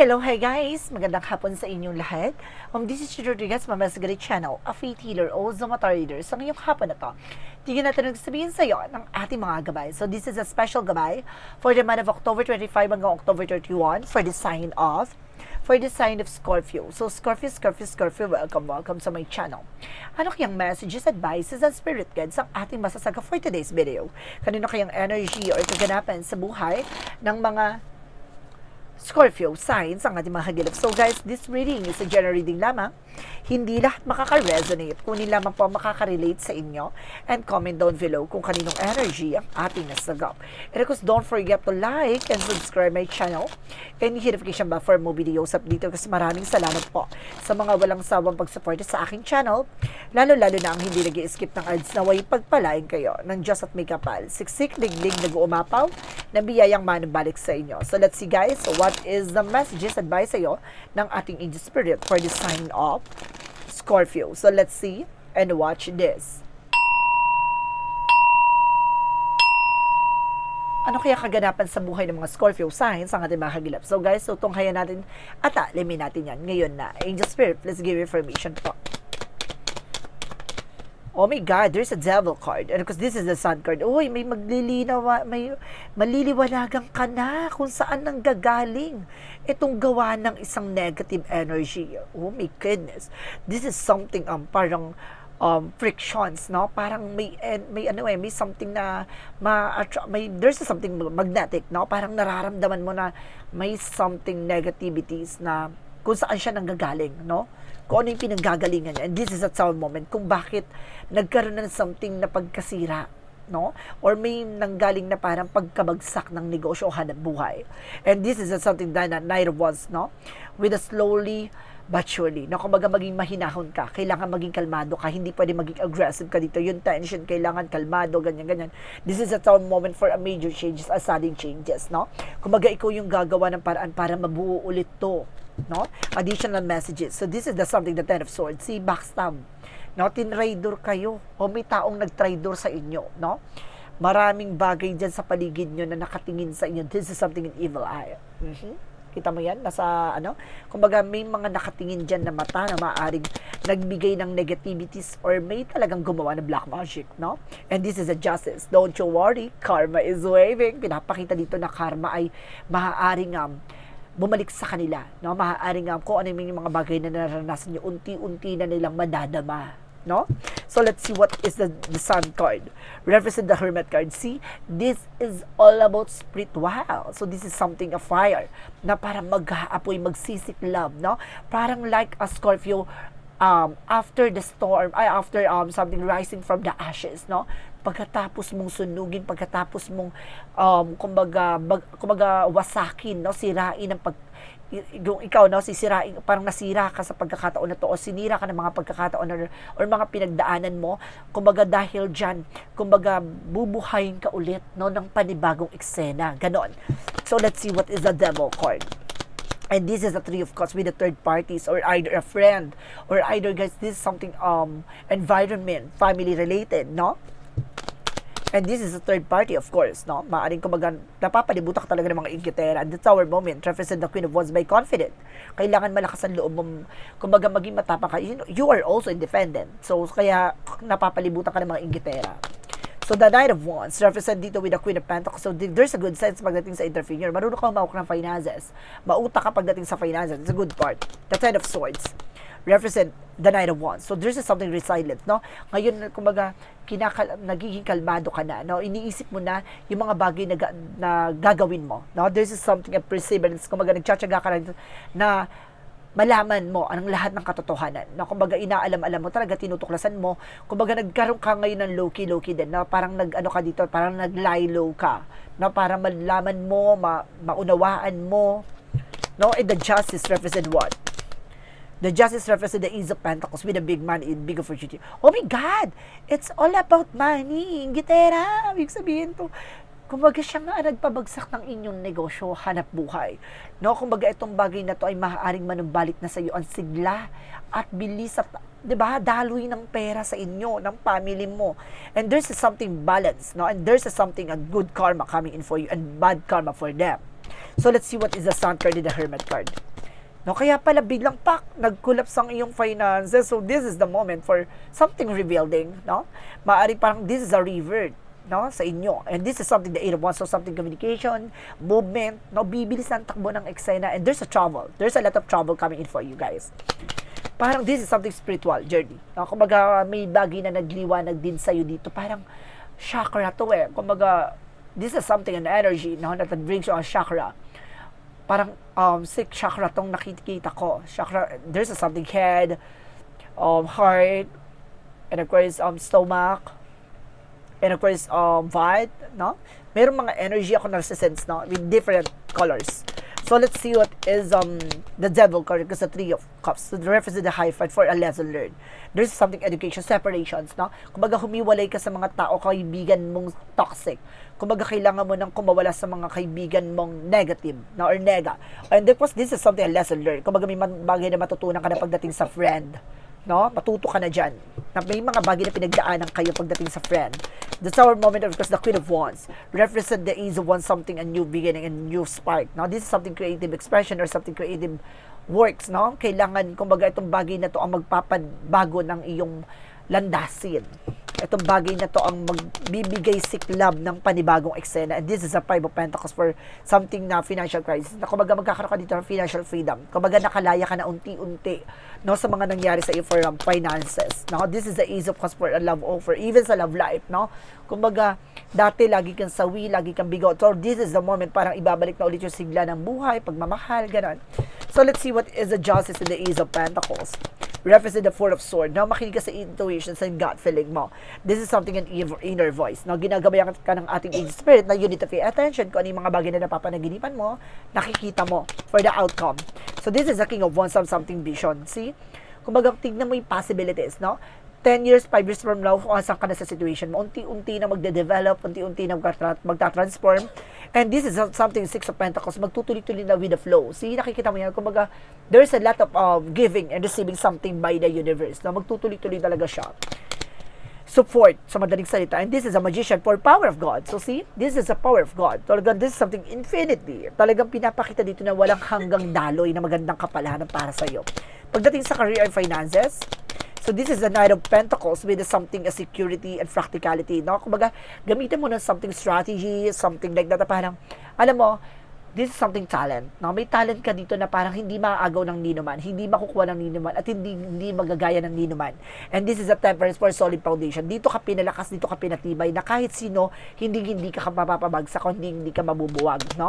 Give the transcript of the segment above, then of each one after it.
Hello, hi guys! Magandang hapon sa inyong lahat. Um, this is Chidro Rodriguez, Mama's Great Channel, a faith healer o Zomata reader. Sa ngayong hapon na to, tingin natin nagsabihin sa iyo ng ating mga gabay. So this is a special gabay for the month of October 25 hanggang October 31 for the sign of for the sign of Scorpio. So Scorpio, Scorpio, Scorpio, welcome, welcome sa my channel. Ano kayang messages, advices, and spirit guides ang ating masasaga for today's video? Kanino kayang energy or kaganapan sa buhay ng mga Scorpio signs ang ating mga hagilap. So guys, this reading is a general reading lamang. Hindi lahat makaka-resonate. Kunin lamang po makaka-relate sa inyo. And comment down below kung kaninong energy ang ating nasagap. And of course, don't forget to like and subscribe my channel. And hit notification bell for more videos up dito. Kasi maraming salamat po sa mga walang sawang pag-support sa aking channel. Lalo-lalo na ang hindi nag skip ng ads na way pagpalain kayo ng Diyos at may kapal. Siksik, liglig, nag-uumapaw na biyayang manubalik sa inyo. So let's see guys, what is the messages advice sa'yo ng ating angel spirit for the sign of Scorpio. So let's see and watch this. Ano kaya kaganapan sa buhay ng mga Scorpio signs ang ating mga kagilap? So guys, so tunghayan natin at alimin natin yan ngayon na. Angel Spirit, please give information po. Oh my God, there's a devil card. And because this is the sun card. Uy, may maglilinaw, may maliliwanagan ka na kung saan nang gagaling itong gawa ng isang negative energy. Oh my goodness. This is something um, parang um, frictions, no? Parang may may ano eh, may something na ma may there's something magnetic, no? Parang nararamdaman mo na may something negativities na kung saan siya nanggagaling, no? Kung ano yung pinanggagalingan niya. And this is a sound moment kung bakit nagkaroon ng something na pagkasira, no? Or may nanggaling na parang pagkabagsak ng negosyo o hanap buhay. And this is something that of Wands, no? With a slowly but surely, no, kumbaga maging mahinahon ka, kailangan maging kalmado ka, hindi pwede maging aggressive ka dito, yung tension, kailangan kalmado, ganyan, ganyan. This is a time moment for a major changes, a sudden changes, no? Kumbaga ikaw yung gagawa ng paraan para mabuo ulit to, no? Additional messages. So this is the something, the Ten of Swords, si backstab, no? Tinraidor kayo, o may taong nagtraidor sa inyo, no? Maraming bagay dyan sa paligid nyo na nakatingin sa inyo. This is something in evil eye. Mhm. Kita mo yan? Nasa, ano? Kumbaga, may mga nakatingin dyan na mata na maaaring nagbigay ng negativities or may talagang gumawa ng black magic, no? And this is a justice. Don't you worry, karma is waving. Pinapakita dito na karma ay maaaring um, bumalik sa kanila, no? Maaaring um, kung ano yung mga bagay na naranasan nyo, unti-unti na nilang madadama, no? So let's see what is the, the sun card. Represent the hermit card. See, this is all about spiritual. So this is something of fire na para mag-aapoy, magsisiklab, no? Parang like a Scorpio um, after the storm, ay after um, something rising from the ashes, no? Pagkatapos mong sunugin, pagkatapos mong um, kumbaga, bag, kumbaga wasakin, no? Sirain ang pag yung ikaw no? Sisirain parang nasira ka sa pagkakataon na to o sinira ka ng mga pagkakataon or, or mga pinagdaanan mo. Kumbaga dahil diyan kumbaga bubuhayin ka ulit no? Ng panibagong eksena ganon. So let's see what is the devil card And this is a three of cups with the third parties or either a friend or either guys this is something um environment family related no And this is a third party, of course, no? Maaring kumbaga, napapalibutan ka talaga ng mga ingkitera. And that's our moment. Represent the Queen of Wands by confident. Kailangan malakas ang loob mo. Kumbaga, maging matapang ka. You, you are also independent. So, kaya napapalibutan ka ng mga ingkitera. So, the Knight of Wands, represent dito with the Queen of Pentacles. So, there's a good sense pagdating sa interfere. Marunong ka umawak ng finances. Mauta ka pagdating sa finances. It's a good part. The Ten of Swords represent the Knight of Wands. So, there's something resilient, no? Ngayon, kumbaga, kinakal nagiging kalmado ka na, no? Iniisip mo na yung mga bagay na, na gagawin mo, no? There's something of perseverance. Kumbaga, nagtsatsaga ka na, na malaman mo anong lahat ng katotohanan. Na kumbaga inaalam-alam mo talaga tinutuklasan mo. Kumbaga nagkaroon ka ngayon ng low-key low-key din na parang nag ano ka dito, parang nag-lie low ka. Na para malaman mo, ma, maunawaan mo. No, and the justice represent what? The justice represents the Ace of Pentacles with a big money and big opportunity. Oh my God! It's all about money. Gitera! Ibig sabihin to. Kumbaga siya nga nagpabagsak ng inyong negosyo, hanap buhay. No, kumbaga itong bagay na to ay maaaring manumbalik na sa iyo ang sigla at bilis at 'di ba? Daloy ng pera sa inyo, ng family mo. And there's something balance, no? And there's something a good karma coming in for you and bad karma for them. So, let's see what is the Sun card and the Hermit card. No, kaya pala biglang pak, nag-collapse ang iyong finances. So, this is the moment for something rebuilding, no? Maari parang this is a revert, no, sa inyo. And this is something the eight of wands, so something communication, movement, no, bibilis ang takbo ng eksena. And there's a trouble. There's a lot of trouble coming in for you guys parang this is something spiritual journey. No? Kumbaga, may bagay na nagliwanag din sa'yo dito. Parang, chakra to eh. Kumbaga, this is something, an energy, no, that brings you a chakra. Parang, um, six chakra tong nakikita ko. Chakra, there's a something head, um, heart, and of course, um, stomach, and of course, um, vibe, no? Meron mga energy ako na sense, no? With different colors. So let's see what is um the devil card because the three of cups. So the reference to the high five for a lesson learned. There's something education, separations, no? Kumbaga humiwalay ka sa mga tao, kaibigan mong toxic. Kumbaga kailangan mo nang kumawala sa mga kaibigan mong negative, no? Or nega. And of course, this is something a lesson learned. Kumbaga may bagay na matutunan ka na pagdating sa friend no? Matuto ka na dyan. Na may mga bagay na pinagdaanan kayo pagdating sa friend. The sour moment, of course, the Queen of Wands. Represent the ease of one something, a new beginning, a new spark. Now, this is something creative expression or something creative works, no? Kailangan, kumbaga, itong bagay na to ang magpapabago ng iyong landasin. Itong bagay na to ang magbibigay siklab ng panibagong eksena. And this is a Five of Pentacles for something na financial crisis. Na kumbaga magkakaroon ka dito ng financial freedom. Kumbaga nakalaya ka na unti-unti no, sa mga nangyari sa iyo for um, finances. No? This is the ease of course for a love offer. Even sa love life. No? Kumbaga, dati lagi kang sawi, lagi kang bigot. So this is the moment parang ibabalik na ulit yung sigla ng buhay, pagmamahal, ganon. So let's see what is the justice and the ease of pentacles represent the Four of Swords. Now, makinig ka sa intuition, sa gut feeling mo. This is something an inner- voice. Now, ginagabayan ka ng ating angel spirit na you need to pay attention kung ano yung mga bagay na napapanaginipan mo, nakikita mo for the outcome. So, this is the King of Wands, some something vision. See? Kumbaga, tignan mo yung possibilities, no? 10 years, 5 years from now, kung asan ka na sa situation mo, unti-unti na magde-develop, unti-unti na magta- magta-transform. And this is something, Six of Pentacles, magtutuloy-tuloy na with the flow. See, nakikita mo yan, kumbaga, there's a lot of um, giving and receiving something by the universe. Na magtutuloy-tuloy talaga siya support sa madaling salita. And this is a magician for power of God. So see, this is a power of God. Talagang this is something infinity. Talagang pinapakita dito na walang hanggang daloy na magandang kapalaran para sa iyo. Pagdating sa career and finances, So this is the Knight of Pentacles with something a security and practicality. No? Kumbaga, gamitin mo ng something strategy, something like that. Parang, alam mo, this is something talent. No? May talent ka dito na parang hindi maaagaw ng ninuman, hindi makukuha ng ninuman, at hindi, hindi magagaya ng ninuman. And this is a temperance for solid foundation. Dito ka pinalakas, dito ka pinatibay, na kahit sino, hindi hindi ka mapapabagsak, hindi hindi ka mabubuwag. No?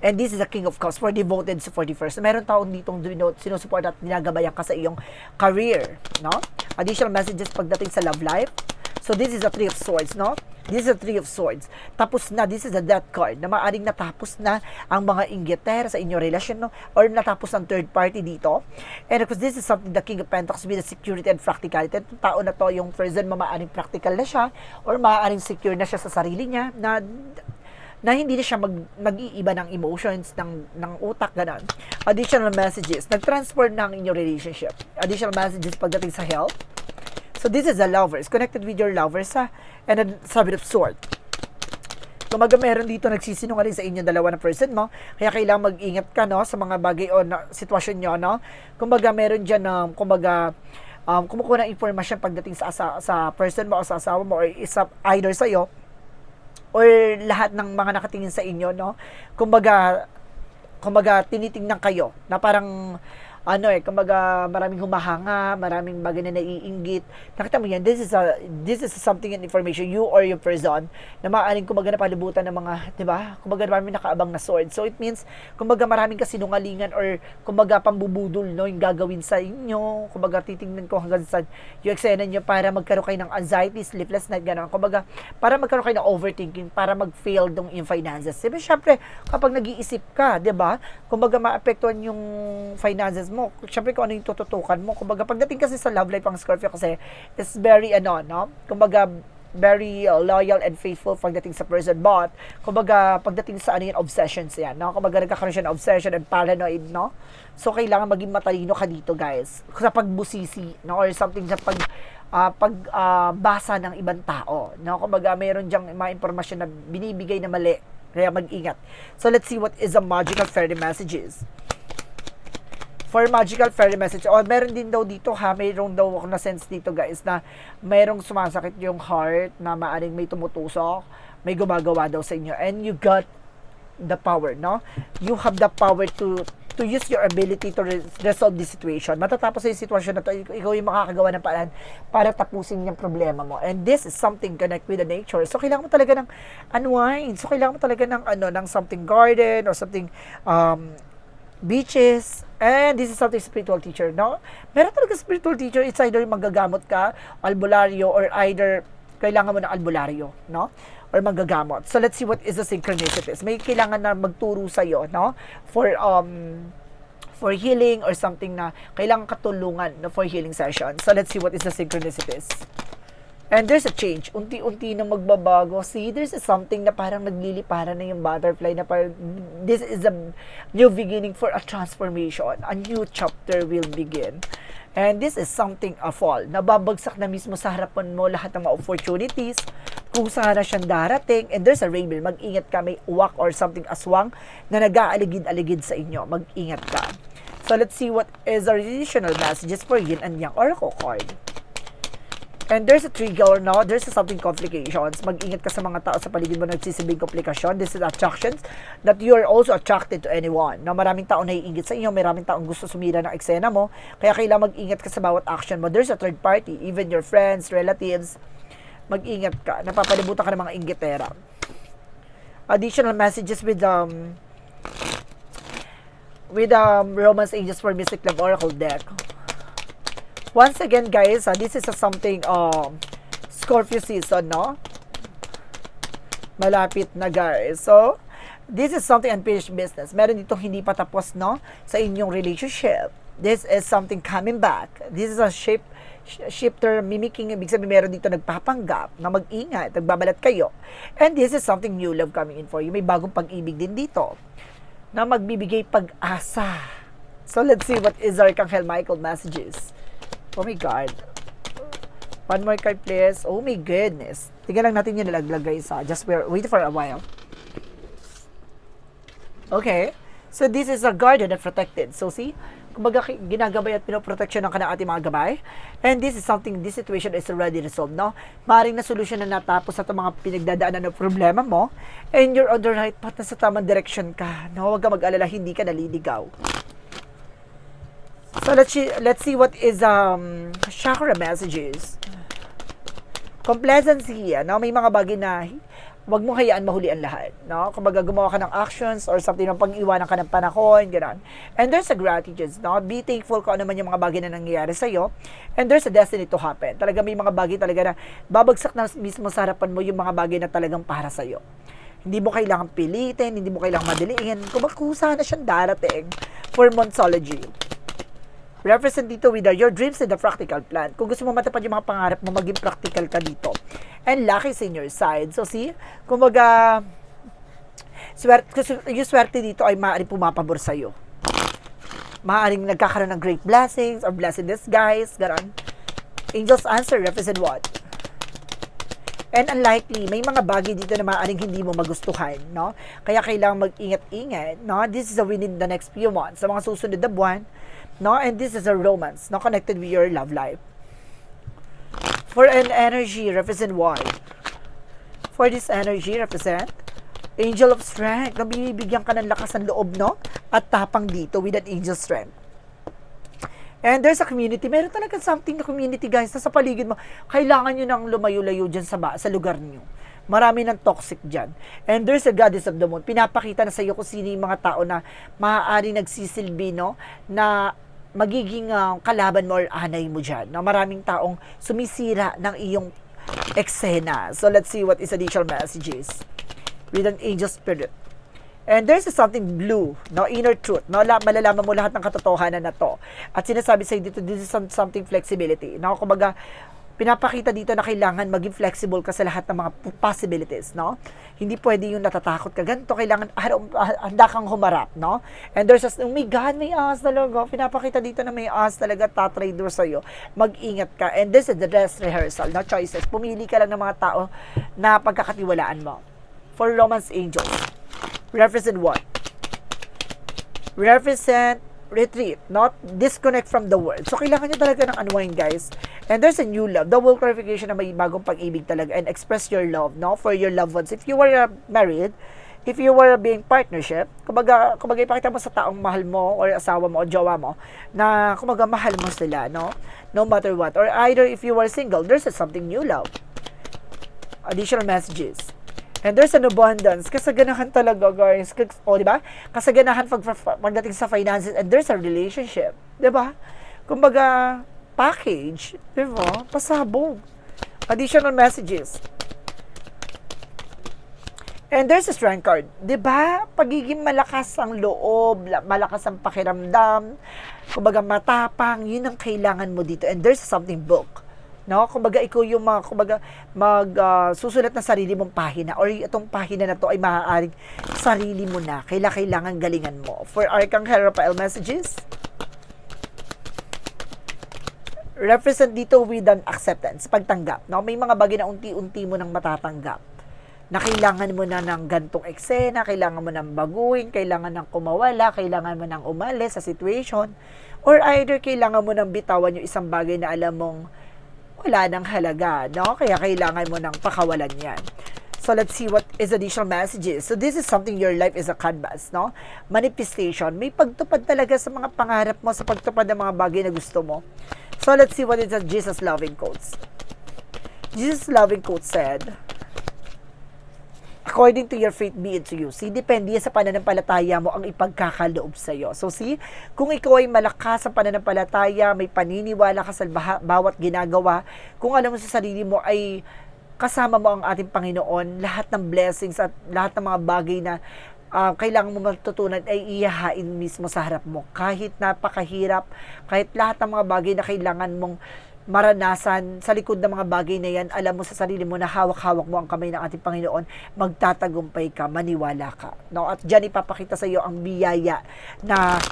And this is a King of Cups for devoted 41st. Meron taong ditong sinusuport at ginagabayan ka sa iyong career, no? Additional messages pagdating sa love life. So this is a Three of Swords, no? This is a Three of Swords. Tapos na, this is a Death card na maaaring natapos na ang mga inggiter sa inyong relasyon, no? Or natapos ang third party dito. And of course, this is something the King of Pentacles with the security and practicality. Itong tao na to, yung person, maaaring practical na siya or maaaring secure na siya sa sarili niya na na hindi na siya mag, nag-iiba ng emotions, ng, ng utak, ganun. Additional messages, nag-transform na ang inyong relationship. Additional messages pagdating sa health. So this is the lovers, connected with your lovers, ha? And then, sabi of sword. Kumaga meron dito nagsisinungaling sa inyo dalawa na person mo, kaya kailangan mag-ingat ka, no, sa mga bagay o na, sitwasyon nyo, no? Kumbaga meron dyan, um, kumbaga, um, kumukuha ng information pagdating sa, sa, sa person mo o sa asawa mo or isa, either sa'yo, or lahat ng mga nakatingin sa inyo, no? Kumbaga, kumbaga tinitingnan kayo na parang ano eh, kumbaga maraming humahanga, maraming bagay na naiinggit. Nakita mo yan, this is a this is something and information you or your person na maaaring kumbaga napalibutan ng mga, 'di ba? Kumbaga maraming nakaabang na sword. So it means kumbaga maraming kasinungalingan or kumbaga pambubudol no yung gagawin sa inyo. Kumbaga titingnan ko hanggang sa yung eksena niyo para magkaroon kayo ng anxiety, sleepless night ganun. Kumbaga para magkaroon kayo ng overthinking, para mag-fail dong in finances. Syempre, kapag nag-iisip ka, 'di ba? Kumbaga maapektuhan yung finances mo. Syempre kung ano yung tututukan mo. Kumbaga pagdating kasi sa love life ang Scorpio kasi is very ano, no? Kumbaga very uh, loyal and faithful pagdating sa person but kumbaga pagdating sa ano yan obsessions yan no kumbaga nagkakaroon siya ng obsession and paranoid no so kailangan maging matalino ka dito guys sa pagbusisi no or something sa pag uh, pag uh, basa ng ibang tao no kumbaga mayroon diyang mga impormasyon na binibigay na mali Kaya mag-ingat. So let's see what is the magical fairy messages. For magical fairy message, oh, meron din daw dito ha, mayroong daw ako na sense dito guys na mayroong sumasakit yung heart na maaring may tumutusok, may gumagawa daw sa inyo. And you got the power, no? You have the power to to use your ability to re- resolve the situation. Matatapos yung sitwasyon na to, ik- ikaw yung makakagawa ng paraan para tapusin yung problema mo. And this is something connect with the nature. So, kailangan mo talaga ng unwind. So, kailangan mo talaga ng, ano, ng something garden or something um, beaches. And this is something spiritual teacher, no? Meron talaga spiritual teacher, it's either magagamot ka, albularyo, or either kailangan mo ng albularyo, no? Or magagamot. So, let's see what is the synchronicities. May kailangan na magturo sa'yo, no? For, um, for healing or something na kailangan katulungan no, for healing session. So, let's see what is the synchronicities. And there's a change. Unti-unti na magbabago. See, there's something na parang nagliliparan na yung butterfly na parang this is a new beginning for a transformation. A new chapter will begin. And this is something a fall. Nababagsak na mismo sa harapan mo lahat ng mga opportunities. Kung saan na siyang darating. And there's a rainbow. Mag-ingat ka. May uwak or something aswang na nag-aaligid-aligid sa inyo. Mag-ingat ka. So let's see what is our additional messages for yin and yang oracle card. And there's a trigger, no? There's a something complications. Mag-ingat ka sa mga tao sa paligid mo na nagsisibing komplikasyon. This is attractions that you are also attracted to anyone. No? Maraming tao naiingit sa inyo, maraming taong gusto sumira ng eksena mo. Kaya kailangan mag-ingat ka sa bawat action mo. There's a third party, even your friends, relatives. Mag-ingat ka. Napapalibutan ka ng mga inggitera. Additional messages with um with um Romance Angels for Mystic Love Oracle deck. Once again, guys, ah, this is a something um Scorpio season, no? Malapit na, guys. So, this is something unfinished business. Meron dito hindi pa tapos, no? Sa inyong relationship. This is something coming back. This is a shape sh- shifter mimicking. Ibig sabihin, meron dito nagpapanggap na mag-ingat, nagbabalat kayo. And this is something new love coming in for you. May bagong pag-ibig din dito na magbibigay pag-asa. So, let's see what is Archangel Michael messages. Oh my God. One more card, please. Oh my goodness. Tingnan lang natin yung nalaglag, guys. Ha? Just wait, wait for a while. Okay. So, this is a guarded and protected. So, see? Kumbaga, ginagabay at pinoprotection ng kanang ating mga gabay. And this is something, this situation is already resolved, no? Maring na solusyon na natapos sa mga pinagdadaanan ng problema mo. And you're on the right path, nasa tamang direction ka. No? Huwag ka mag-alala, hindi ka naliligaw. So let's see, let's see what is um chakra messages. Complacency, no? May mga bagay na wag mo hayaan mahuli ang lahat, no? Kumbaga gumawa ka ng actions or something ng pag-iwanan ka ng panahon, gano'n. And there's a gratitude, no? Be thankful kung ano man yung mga bagay na nangyayari sa iyo. And there's a destiny to happen. Talaga may mga bagay talaga na babagsak na mismo sa harapan mo yung mga bagay na talagang para sa iyo. Hindi mo kailangan pilitin, hindi mo kailangan madaliin. Kung kusa na siyang darating for Monsology represent dito with uh, your dreams and the practical plan. Kung gusto mo matapad yung mga pangarap mo, maging practical ka dito. And lucky is in your side. So see, kumbaga, swerte, yung swerte dito ay maaaring pumapabor sa'yo. Maaaring nagkakaroon ng great blessings or blessed disguise, ganon. Angels answer represent what? And unlikely, may mga bagay dito na maaaring hindi mo magustuhan, no? Kaya kailangan mag-ingat-ingat, no? This is a within the next few months, sa mga susunod na buwan, no? And this is a romance, no? Connected with your love life. For an energy, represent what? For this energy, represent angel of strength. Na binibigyan ka ng lakas ng loob, no? At tapang dito with an angel strength. And there's a community. Meron talaga something na community, guys, na sa paligid mo. Kailangan nyo nang lumayo-layo dyan sa, sa lugar nyo. Marami ng toxic dyan. And there's a goddess of the moon. Pinapakita na sa iyo kung sino yung mga tao na maaari nagsisilbi, no? Na magiging ah, kalaban mo or anay mo dyan. No? Maraming taong sumisira ng iyong eksena. So let's see what is additional messages with an angel spirit. And there's something blue, no inner truth, no La, malalaman mo lahat ng katotohanan na to. At sinasabi sa dito, this is some- something flexibility. No, kumbaga pinapakita dito na kailangan maging flexible ka sa lahat ng mga possibilities, no? Hindi pwede yung natatakot ka ganito, kailangan handa kang humarap, no? And there's a, oh my God, may ahas talaga. Pinapakita dito na may ahas talaga tatrader sa'yo. Mag-ingat ka. And this is the dress rehearsal, no choices. Pumili ka lang ng mga tao na pagkakatiwalaan mo. For romance angels represent what? Represent retreat, not disconnect from the world. So, kailangan nyo talaga ng unwind, guys. And there's a new love. Whole clarification na may bagong pag-ibig talaga and express your love, no? For your loved ones. If you were uh, married, if you were being partnership, kumbaga, kumbaga ipakita mo sa taong mahal mo or asawa mo o jowa mo na kumbaga mahal mo sila, no? No matter what. Or either if you were single, there's something new love. Additional messages. And there's an abundance. Kasaganahan talaga, guys. O, di ba? Kasaganahan pag, pag- pagdating sa finances and there's a relationship. Di ba? Kumbaga, package. Di ba? Pasabog. Additional messages. And there's a strength card. 'Di ba? Pagiging malakas ang loob, la- malakas ang pakiramdam, kumbaga matapang, 'yun ang kailangan mo dito. And there's something book. No? Kumbaga ikaw yung mga kumbaga mag ah, susulat ng sarili mong pahina or itong pahina na to ay maaaring sarili mo na. Kailangan kailangan galingan mo. For Arcangel Raphael messages, represent dito with an acceptance, pagtanggap. No? May mga bagay na unti-unti mo nang matatanggap na kailangan mo na ng gantong eksena, kailangan mo nang baguhin, kailangan nang kumawala, kailangan mo nang umalis sa situation, or either kailangan mo nang bitawan yung isang bagay na alam mong wala nang halaga, no? Kaya kailangan mo nang pakawalan yan. So let's see what is additional messages. So this is something your life is a canvas, no? Manifestation. May pagtupad talaga sa mga pangarap mo, sa pagtupad ng mga bagay na gusto mo. So let's see what is the Jesus loving quotes. Jesus loving quote said, according to your faith be it to you. See, depende sa pananampalataya mo ang ipagkakaloob sa iyo. So see, kung ikaw ay malakas sa pananampalataya, may paniniwala ka sa bawat ginagawa, kung alam mo sa sarili mo ay kasama mo ang ating Panginoon, lahat ng blessings at lahat ng mga bagay na ah, kailangan mo matutunan ay iyahain mismo sa harap mo. Kahit napakahirap, kahit lahat ng mga bagay na kailangan mong maranasan sa likod ng mga bagay na yan, alam mo sa sarili mo na hawak-hawak mo ang kamay ng ating Panginoon, magtatagumpay ka, maniwala ka. No? At dyan ipapakita sa iyo ang biyaya na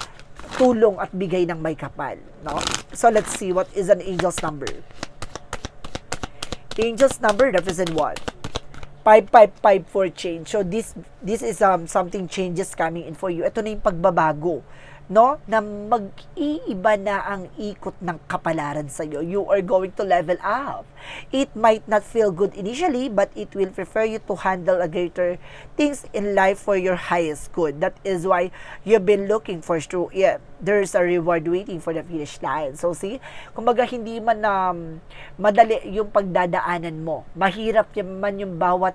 tulong at bigay ng may kapal. No? So let's see what is an angel's number. Angel's number represent what? 5554 change. So this this is um something changes coming in for you. Ito na yung pagbabago, no? Na mag-iiba na ang ikot ng kapalaran sa iyo. You are going to level up. It might not feel good initially, but it will prefer you to handle a greater things in life for your highest good. That is why you've been looking for true. Yeah, there's a reward waiting for the finish line. So see, kumbaga hindi man um, madali yung pagdadaanan mo. Mahirap yan man yung bawat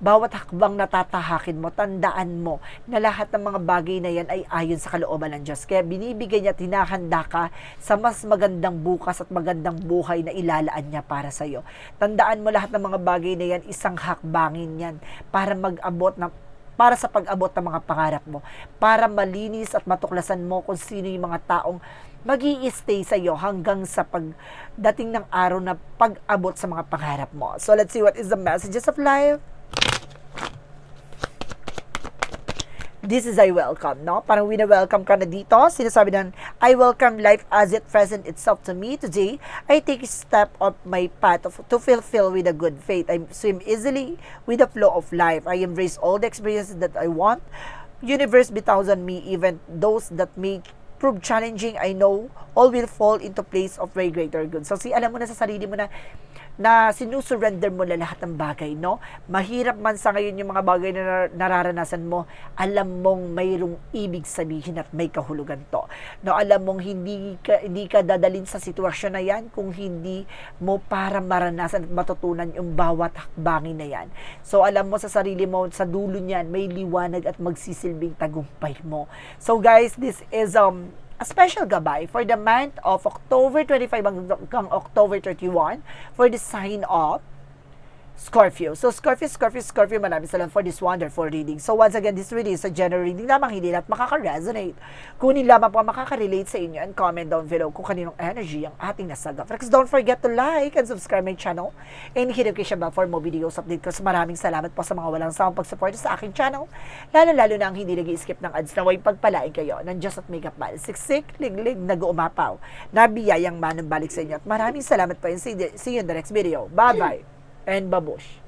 bawat hakbang natatahakin mo, tandaan mo na lahat ng mga bagay na yan ay ayon sa kalooban ng Diyos. Kaya binibigyan niya, at hinahanda ka sa mas magandang bukas at magandang buhay na ilalaan niya para sa iyo. Tandaan mo lahat ng mga bagay na yan, isang hakbangin yan para mag-abot ng para sa pag-abot ng mga pangarap mo, para malinis at matuklasan mo kung sino yung mga taong mag stay sa iyo hanggang sa pagdating ng araw na pag-abot sa mga pangarap mo. So let's see what is the messages of life. This is I welcome, no? Parang wina-welcome ka na dito. Sinasabi ng, I welcome life as it present itself to me today. I take a step of my path of, to fulfill with a good faith. I swim easily with the flow of life. I embrace all the experiences that I want. Universe bitaws on me, even those that may prove challenging, I know all will fall into place of very greater good. So, si alam mo na sa sarili mo na na sinusurrender mo na lahat ng bagay, no? Mahirap man sa ngayon yung mga bagay na nar- nararanasan mo, alam mong mayroong ibig sabihin at may kahulugan to. No, alam mong hindi ka, hindi ka dadalin sa sitwasyon na yan kung hindi mo para maranasan at matutunan yung bawat hakbangin na yan. So, alam mo sa sarili mo, sa dulo niyan, may liwanag at magsisilbing tagumpay mo. So, guys, this is um a special gabay for the month of October 25 hanggang October 31 for the sign of Scorpio. So, Scorpio, Scorpio, Scorpio, maraming salamat for this wonderful reading. So, once again, this reading is a general reading lamang, hindi lahat makaka-resonate. Kunin lamang po makaka-relate sa inyo and comment down below kung kaninong energy ang ating nasagap. Because don't forget to like and subscribe my channel and hit the bell for more videos update ko. Maraming salamat po sa mga walang sawang pag-support sa aking channel. Lalo-lalo na ang hindi nag skip ng ads na way pagpalain kayo ng Diyos at Makeup Bal. Siksik, liglig, nag-uumapaw. Nabiyayang manumbalik sa inyo. At maraming salamat po and see, see you in the next video. Bye-bye and babush.